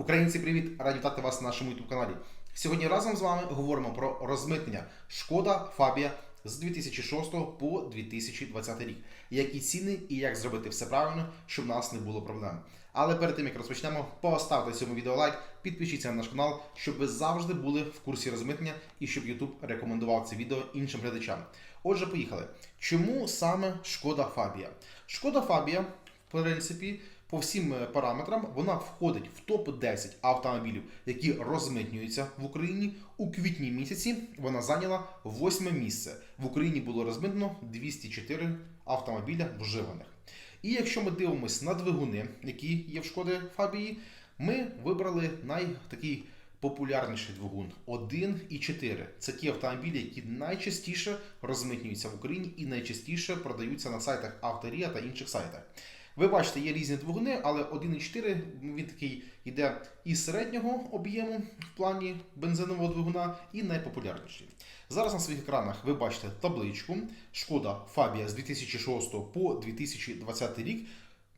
Українці, привіт! Раді вітати вас на нашому youtube каналі. Сьогодні разом з вами говоримо про розмитнення Шкода Фабія з 2006 по 2020 рік. Які ціни і як зробити все правильно, щоб у нас не було проблем. Але перед тим як розпочнемо, поставте цьому відео лайк, підпишіться на наш канал, щоб ви завжди були в курсі розмитнення і щоб YouTube рекомендував це відео іншим глядачам. Отже, поїхали. Чому саме Шкода Фабія? Шкода Фабія, в принципі, по всім е, параметрам вона входить в топ-10 автомобілів, які розмитнюються в Україні. У квітні місяці вона зайняла восьме місце. В Україні було розмитнено 204 автомобіля вживаних. І якщо ми дивимося на двигуни, які є в шкоди Фабії, ми вибрали найтакий популярніший двигун 1,4. Це ті автомобілі, які найчастіше розмитнюються в Україні і найчастіше продаються на сайтах Авторія та інших сайтах. Ви бачите, є різні двигуни, але 1,4 він такий йде із середнього об'єму в плані бензинового двигуна і найпопулярніший. Зараз на своїх екранах ви бачите табличку Шкода Фабія з 2006 по 2020 рік.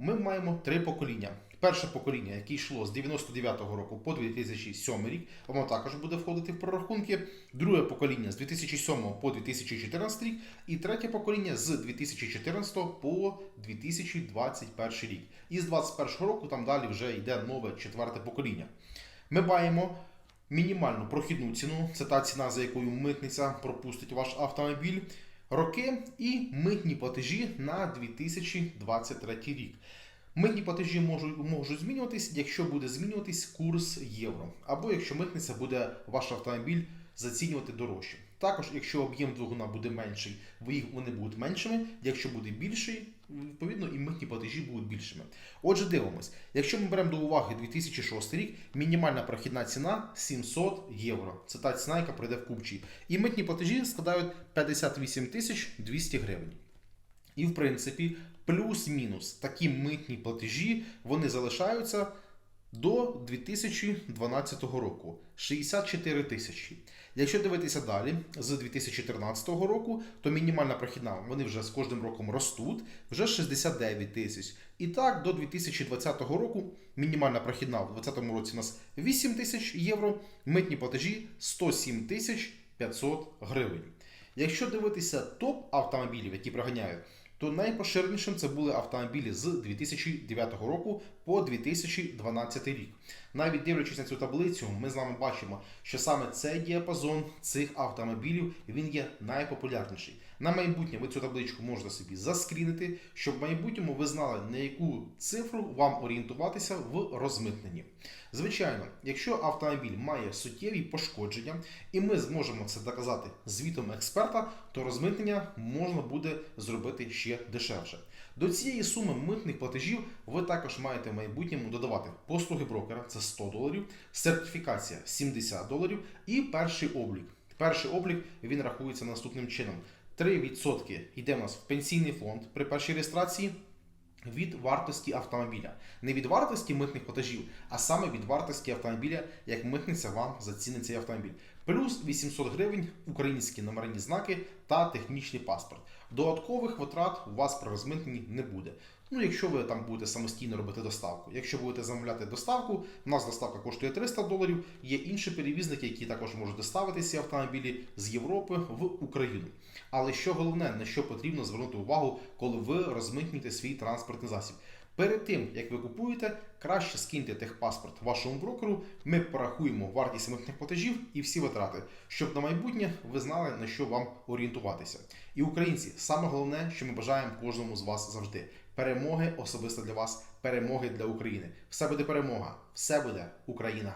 Ми маємо три покоління. Перше покоління, яке йшло з 99-го року по 2007 рік, воно також буде входити в прорахунки. Друге покоління з 2007 по 2014 рік, і третє покоління з 2014 по 2021 рік. І з 2021 року там далі вже йде нове четверте покоління. Ми маємо мінімальну прохідну ціну, це та ціна, за якою митниця пропустить ваш автомобіль. Роки і митні платежі на 2023 рік. Митні платежі можуть, можуть змінюватись, якщо буде змінюватись курс євро, або якщо митниця буде ваш автомобіль зацінювати дорожче. Також, якщо об'єм двигуна буде менший, вони будуть меншими. Якщо буде більший, відповідно і митні платежі будуть більшими. Отже, дивимось. Якщо ми беремо до уваги 2006 рік, мінімальна прохідна ціна 700 євро. Це та ціна, яка прийде в купчі. І митні платежі складають 58 тисяч 200 гривень. І в принципі, плюс-мінус такі митні платежі вони залишаються до 2012 року 64 тисячі. Якщо дивитися далі з 2013 року, то мінімальна прохідна вони вже з кожним роком ростуть, вже 69 тисяч. І так, до 2020 року мінімальна прохідна в 2020 році у нас 8 тисяч євро, митні платежі 107 тисяч 500 гривень. Якщо дивитися топ автомобілів, які проганяють, то найпоширенішим це були автомобілі з 2009 року по 2012 рік. Навіть дивлячись на цю таблицю, ми з вами бачимо, що саме цей діапазон цих автомобілів він є найпопулярніший. На майбутнє ви цю табличку можете собі заскрінити, щоб в майбутньому ви знали, на яку цифру вам орієнтуватися в розмитненні. Звичайно, якщо автомобіль має суттєві пошкодження, і ми зможемо це доказати звітом експерта, то розмитнення можна буде зробити ще дешевше. До цієї суми митних платежів ви також маєте в майбутньому додавати послуги брокера це 100 доларів, сертифікація 70 доларів і перший облік. Перший облік він рахується наступним чином: 3% йде у нас в пенсійний фонд при першій реєстрації. Від вартості автомобіля, не від вартості митних платежів, а саме від вартості автомобіля, як митниця вам зацінить цей автомобіль. Плюс 800 гривень українські номерні знаки та технічний паспорт. Додаткових витрат у вас при розмитненні не буде. Ну, якщо ви там будете самостійно робити доставку. Якщо будете замовляти доставку, у нас доставка коштує 300 доларів. Є інші перевізники, які також можуть доставити ці автомобілі з Європи в Україну. Але що головне, на що потрібно звернути увагу, коли ви розмитнюєте свій транспортний засіб. Перед тим, як ви купуєте, краще скиньте техпаспорт вашому брокеру. Ми порахуємо вартість митних платежів і всі витрати, щоб на майбутнє ви знали на що вам орієнтуватися. І українці, саме головне, що ми бажаємо кожному з вас завжди: перемоги особисто для вас, перемоги для України. Все буде перемога, все буде Україна.